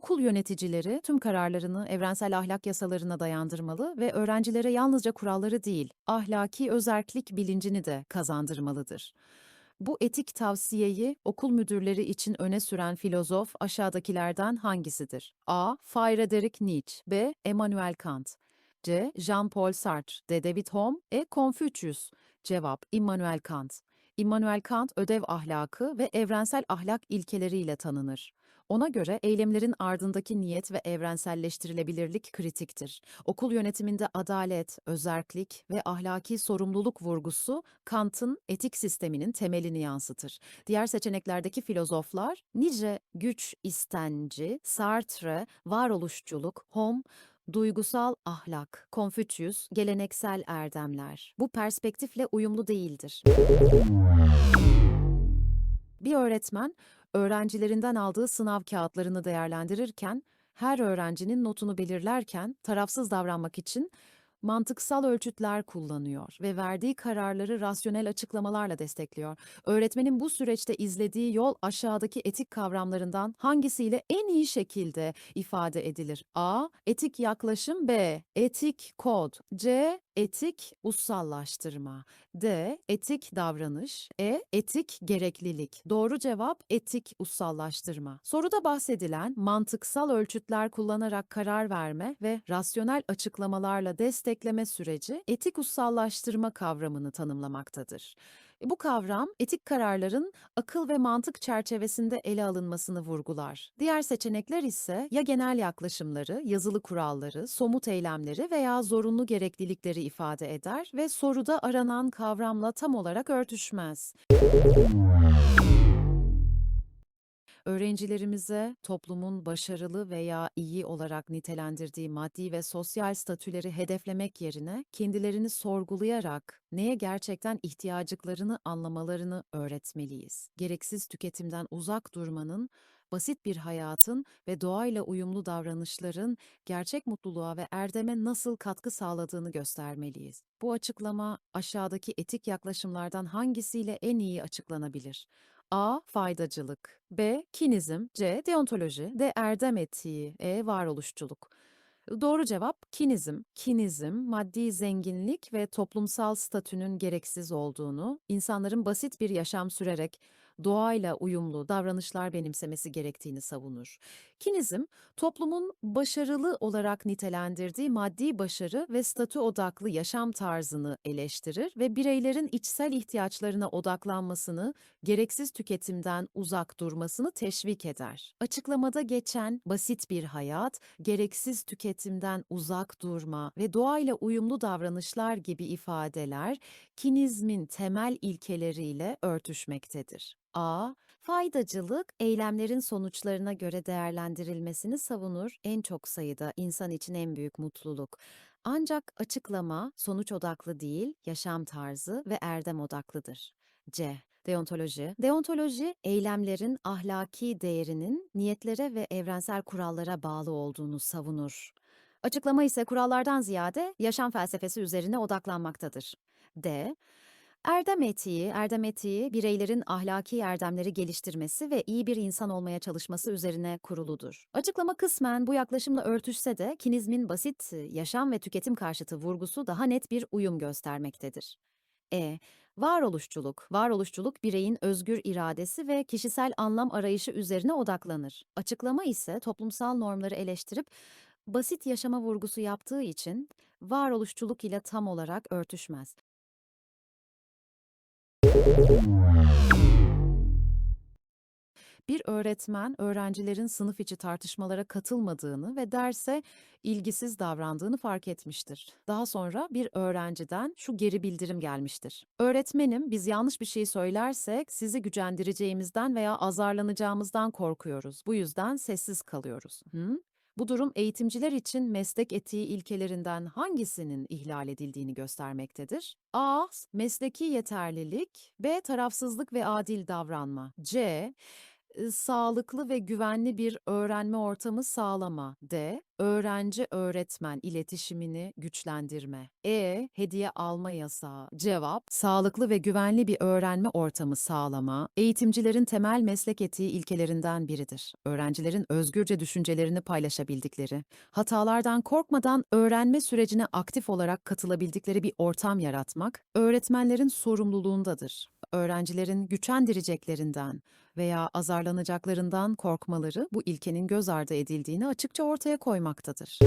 Okul yöneticileri tüm kararlarını evrensel ahlak yasalarına dayandırmalı ve öğrencilere yalnızca kuralları değil, ahlaki özerklik bilincini de kazandırmalıdır. Bu etik tavsiyeyi okul müdürleri için öne süren filozof aşağıdakilerden hangisidir? A. Friedrich Nietzsche B. Immanuel Kant C. Jean-Paul Sartre D. David Hume E. Confucius Cevap Immanuel Kant. Immanuel Kant ödev ahlakı ve evrensel ahlak ilkeleriyle tanınır. Ona göre eylemlerin ardındaki niyet ve evrenselleştirilebilirlik kritiktir. Okul yönetiminde adalet, özerklik ve ahlaki sorumluluk vurgusu Kant'ın etik sisteminin temelini yansıtır. Diğer seçeneklerdeki filozoflar Nietzsche güç istenci, Sartre varoluşçuluk, Homme duygusal ahlak, Confucius geleneksel erdemler. Bu perspektifle uyumlu değildir. Bir öğretmen öğrencilerinden aldığı sınav kağıtlarını değerlendirirken her öğrencinin notunu belirlerken tarafsız davranmak için mantıksal ölçütler kullanıyor ve verdiği kararları rasyonel açıklamalarla destekliyor. Öğretmenin bu süreçte izlediği yol aşağıdaki etik kavramlarından hangisiyle en iyi şekilde ifade edilir? A. Etik yaklaşım B. Etik kod C. Etik ussallaştırma D. Etik davranış E. Etik gereklilik Doğru cevap etik ussallaştırma. Soruda bahsedilen mantıksal ölçütler kullanarak karar verme ve rasyonel açıklamalarla destekleme süreci etik ussallaştırma kavramını tanımlamaktadır. Bu kavram etik kararların akıl ve mantık çerçevesinde ele alınmasını vurgular. Diğer seçenekler ise ya genel yaklaşımları, yazılı kuralları, somut eylemleri veya zorunlu gereklilikleri ifade eder ve soruda aranan kavramla tam olarak örtüşmez. Öğrencilerimize toplumun başarılı veya iyi olarak nitelendirdiği maddi ve sosyal statüleri hedeflemek yerine kendilerini sorgulayarak neye gerçekten ihtiyacıklarını anlamalarını öğretmeliyiz. Gereksiz tüketimden uzak durmanın, basit bir hayatın ve doğayla uyumlu davranışların gerçek mutluluğa ve erdeme nasıl katkı sağladığını göstermeliyiz. Bu açıklama aşağıdaki etik yaklaşımlardan hangisiyle en iyi açıklanabilir? A. Faydacılık B. Kinizm C. Deontoloji D. Erdem etiği E. Varoluşçuluk Doğru cevap kinizm. Kinizm, maddi zenginlik ve toplumsal statünün gereksiz olduğunu, insanların basit bir yaşam sürerek doğayla uyumlu davranışlar benimsemesi gerektiğini savunur. Kinizm, toplumun başarılı olarak nitelendirdiği maddi başarı ve statü odaklı yaşam tarzını eleştirir ve bireylerin içsel ihtiyaçlarına odaklanmasını, gereksiz tüketimden uzak durmasını teşvik eder. Açıklamada geçen basit bir hayat, gereksiz tüketimden uzak durma ve doğayla uyumlu davranışlar gibi ifadeler kinizmin temel ilkeleriyle örtüşmektedir. A. Faydacılık, eylemlerin sonuçlarına göre değerlendirilmesini savunur. En çok sayıda insan için en büyük mutluluk. Ancak açıklama sonuç odaklı değil, yaşam tarzı ve erdem odaklıdır. C. Deontoloji. Deontoloji, eylemlerin ahlaki değerinin niyetlere ve evrensel kurallara bağlı olduğunu savunur. Açıklama ise kurallardan ziyade yaşam felsefesi üzerine odaklanmaktadır. D. Erdem etiği, erdem etiği bireylerin ahlaki erdemleri geliştirmesi ve iyi bir insan olmaya çalışması üzerine kuruludur. Açıklama kısmen bu yaklaşımla örtüşse de kinizmin basit yaşam ve tüketim karşıtı vurgusu daha net bir uyum göstermektedir. E. Varoluşçuluk. Varoluşçuluk bireyin özgür iradesi ve kişisel anlam arayışı üzerine odaklanır. Açıklama ise toplumsal normları eleştirip basit yaşama vurgusu yaptığı için varoluşçuluk ile tam olarak örtüşmez. Bir öğretmen öğrencilerin sınıf içi tartışmalara katılmadığını ve derse ilgisiz davrandığını fark etmiştir. Daha sonra bir öğrenciden şu geri bildirim gelmiştir. Öğretmenim, biz yanlış bir şey söylersek sizi gücendireceğimizden veya azarlanacağımızdan korkuyoruz. Bu yüzden sessiz kalıyoruz. Hı? Bu durum eğitimciler için meslek etiği ilkelerinden hangisinin ihlal edildiğini göstermektedir? A. Mesleki yeterlilik B. Tarafsızlık ve adil davranma C. Sağlıklı ve güvenli bir öğrenme ortamı sağlama. D. Öğrenci-öğretmen iletişimini güçlendirme. E. Hediye alma yasağı. Cevap: Sağlıklı ve güvenli bir öğrenme ortamı sağlama, eğitimcilerin temel meslek etiği ilkelerinden biridir. Öğrencilerin özgürce düşüncelerini paylaşabildikleri, hatalardan korkmadan öğrenme sürecine aktif olarak katılabildikleri bir ortam yaratmak, öğretmenlerin sorumluluğundadır. Öğrencilerin güçendireceklerinden veya azarlanacaklarından korkmaları bu ilkenin göz ardı edildiğini açıkça ortaya koymaktadır.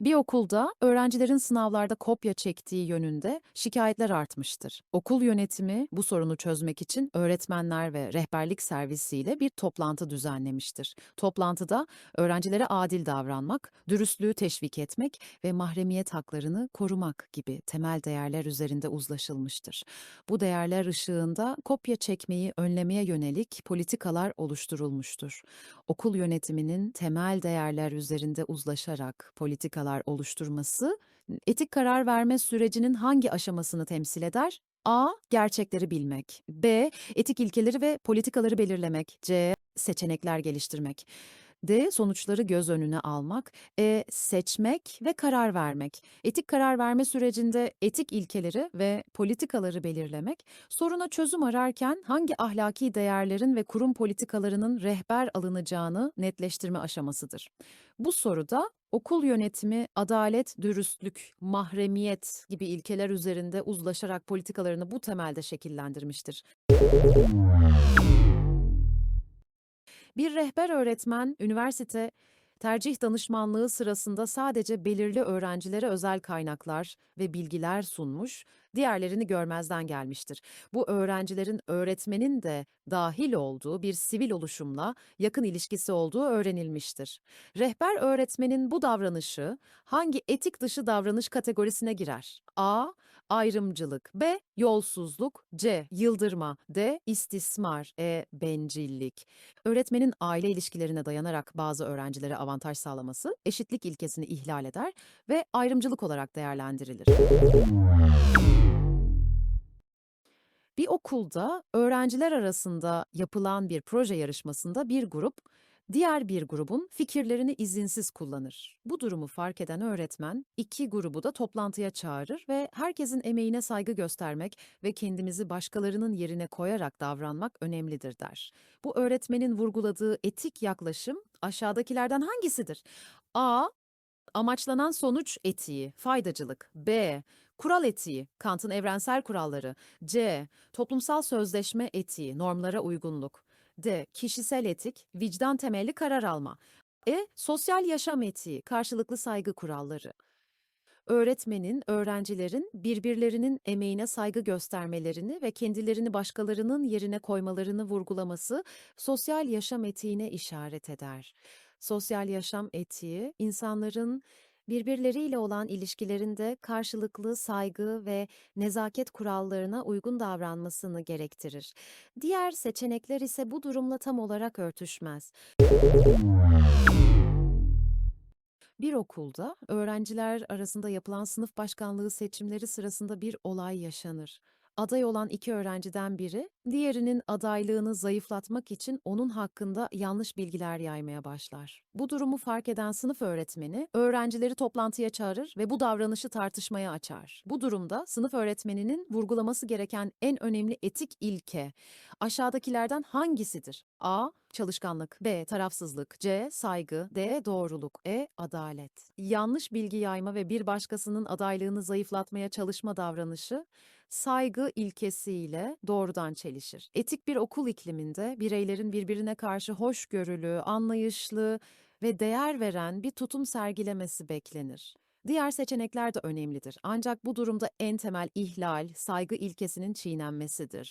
Bir okulda öğrencilerin sınavlarda kopya çektiği yönünde şikayetler artmıştır. Okul yönetimi bu sorunu çözmek için öğretmenler ve rehberlik servisiyle bir toplantı düzenlemiştir. Toplantıda öğrencilere adil davranmak, dürüstlüğü teşvik etmek ve mahremiyet haklarını korumak gibi temel değerler üzerinde uzlaşılmıştır. Bu değerler ışığında kopya çekmeyi önlemeye yönelik politikalar oluşturulmuştur. Okul yönetiminin temel değerler üzerinde uzlaşarak politikalar oluşturması, etik karar verme sürecinin hangi aşamasını temsil eder? A. Gerçekleri bilmek. B. Etik ilkeleri ve politikaları belirlemek. C. Seçenekler geliştirmek. D. Sonuçları göz önüne almak. E. Seçmek ve karar vermek. Etik karar verme sürecinde etik ilkeleri ve politikaları belirlemek, soruna çözüm ararken hangi ahlaki değerlerin ve kurum politikalarının rehber alınacağını netleştirme aşamasıdır. Bu soruda okul yönetimi adalet, dürüstlük, mahremiyet gibi ilkeler üzerinde uzlaşarak politikalarını bu temelde şekillendirmiştir. Bir rehber öğretmen, üniversite tercih danışmanlığı sırasında sadece belirli öğrencilere özel kaynaklar ve bilgiler sunmuş, diğerlerini görmezden gelmiştir. Bu öğrencilerin öğretmenin de dahil olduğu bir sivil oluşumla yakın ilişkisi olduğu öğrenilmiştir. Rehber öğretmenin bu davranışı hangi etik dışı davranış kategorisine girer? A. Ayrımcılık B. Yolsuzluk C. Yıldırma D. istismar E. Bencillik Öğretmenin aile ilişkilerine dayanarak bazı öğrencilere avantaj sağlaması eşitlik ilkesini ihlal eder ve ayrımcılık olarak değerlendirilir. Okulda öğrenciler arasında yapılan bir proje yarışmasında bir grup diğer bir grubun fikirlerini izinsiz kullanır. Bu durumu fark eden öğretmen iki grubu da toplantıya çağırır ve herkesin emeğine saygı göstermek ve kendimizi başkalarının yerine koyarak davranmak önemlidir der. Bu öğretmenin vurguladığı etik yaklaşım aşağıdakilerden hangisidir? A. Amaçlanan sonuç etiği, faydacılık. B. Kural etiği, Kant'ın evrensel kuralları. C. Toplumsal sözleşme etiği, normlara uygunluk. D. Kişisel etik, vicdan temelli karar alma. E. Sosyal yaşam etiği, karşılıklı saygı kuralları. Öğretmenin, öğrencilerin birbirlerinin emeğine saygı göstermelerini ve kendilerini başkalarının yerine koymalarını vurgulaması sosyal yaşam etiğine işaret eder. Sosyal yaşam etiği, insanların birbirleriyle olan ilişkilerinde karşılıklı saygı ve nezaket kurallarına uygun davranmasını gerektirir. Diğer seçenekler ise bu durumla tam olarak örtüşmez. Bir okulda öğrenciler arasında yapılan sınıf başkanlığı seçimleri sırasında bir olay yaşanır. Aday olan iki öğrenciden biri, diğerinin adaylığını zayıflatmak için onun hakkında yanlış bilgiler yaymaya başlar. Bu durumu fark eden sınıf öğretmeni, öğrencileri toplantıya çağırır ve bu davranışı tartışmaya açar. Bu durumda sınıf öğretmeninin vurgulaması gereken en önemli etik ilke, aşağıdakilerden hangisidir? A. Çalışkanlık. B. Tarafsızlık. C. Saygı. D. Doğruluk. E. Adalet. Yanlış bilgi yayma ve bir başkasının adaylığını zayıflatmaya çalışma davranışı, saygı ilkesiyle doğrudan çelişir. Etik bir okul ikliminde bireylerin birbirine karşı hoşgörülü, anlayışlı ve değer veren bir tutum sergilemesi beklenir. Diğer seçenekler de önemlidir. Ancak bu durumda en temel ihlal, saygı ilkesinin çiğnenmesidir.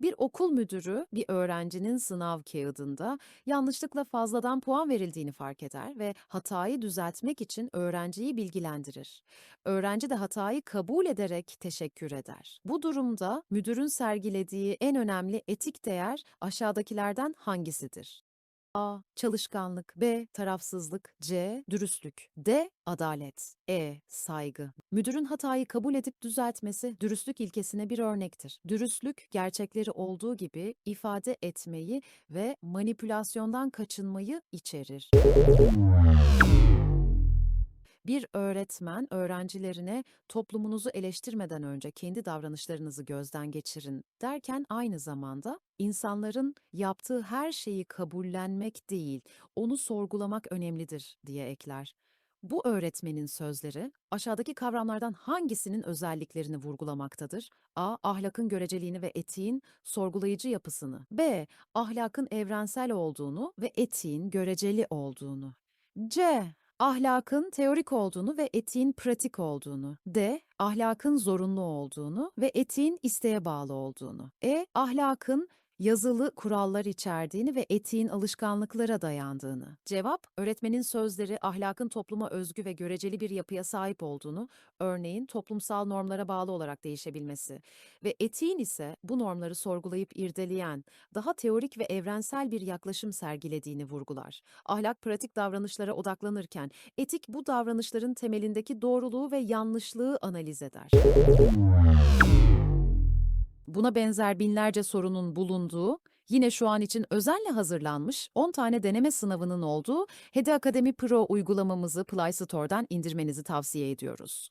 Bir okul müdürü bir öğrencinin sınav kağıdında yanlışlıkla fazladan puan verildiğini fark eder ve hatayı düzeltmek için öğrenciyi bilgilendirir. Öğrenci de hatayı kabul ederek teşekkür eder. Bu durumda müdürün sergilediği en önemli etik değer aşağıdakilerden hangisidir? A. Çalışkanlık B. Tarafsızlık C. Dürüstlük D. Adalet E. Saygı Müdürün hatayı kabul edip düzeltmesi dürüstlük ilkesine bir örnektir. Dürüstlük, gerçekleri olduğu gibi ifade etmeyi ve manipülasyondan kaçınmayı içerir. Bir öğretmen öğrencilerine toplumunuzu eleştirmeden önce kendi davranışlarınızı gözden geçirin derken aynı zamanda insanların yaptığı her şeyi kabullenmek değil, onu sorgulamak önemlidir diye ekler. Bu öğretmenin sözleri aşağıdaki kavramlardan hangisinin özelliklerini vurgulamaktadır? A. Ahlakın göreceliğini ve etiğin sorgulayıcı yapısını. B. Ahlakın evrensel olduğunu ve etiğin göreceli olduğunu. C. Ahlakın teorik olduğunu ve etiğin pratik olduğunu. D. Ahlakın zorunlu olduğunu ve etiğin isteğe bağlı olduğunu. E. Ahlakın yazılı kurallar içerdiğini ve etiğin alışkanlıklara dayandığını. Cevap, öğretmenin sözleri ahlakın topluma özgü ve göreceli bir yapıya sahip olduğunu, örneğin toplumsal normlara bağlı olarak değişebilmesi ve etiğin ise bu normları sorgulayıp irdeleyen, daha teorik ve evrensel bir yaklaşım sergilediğini vurgular. Ahlak pratik davranışlara odaklanırken etik bu davranışların temelindeki doğruluğu ve yanlışlığı analiz eder. Buna benzer binlerce sorunun bulunduğu, yine şu an için özenle hazırlanmış 10 tane deneme sınavının olduğu Hedi Akademi Pro uygulamamızı Play Store'dan indirmenizi tavsiye ediyoruz.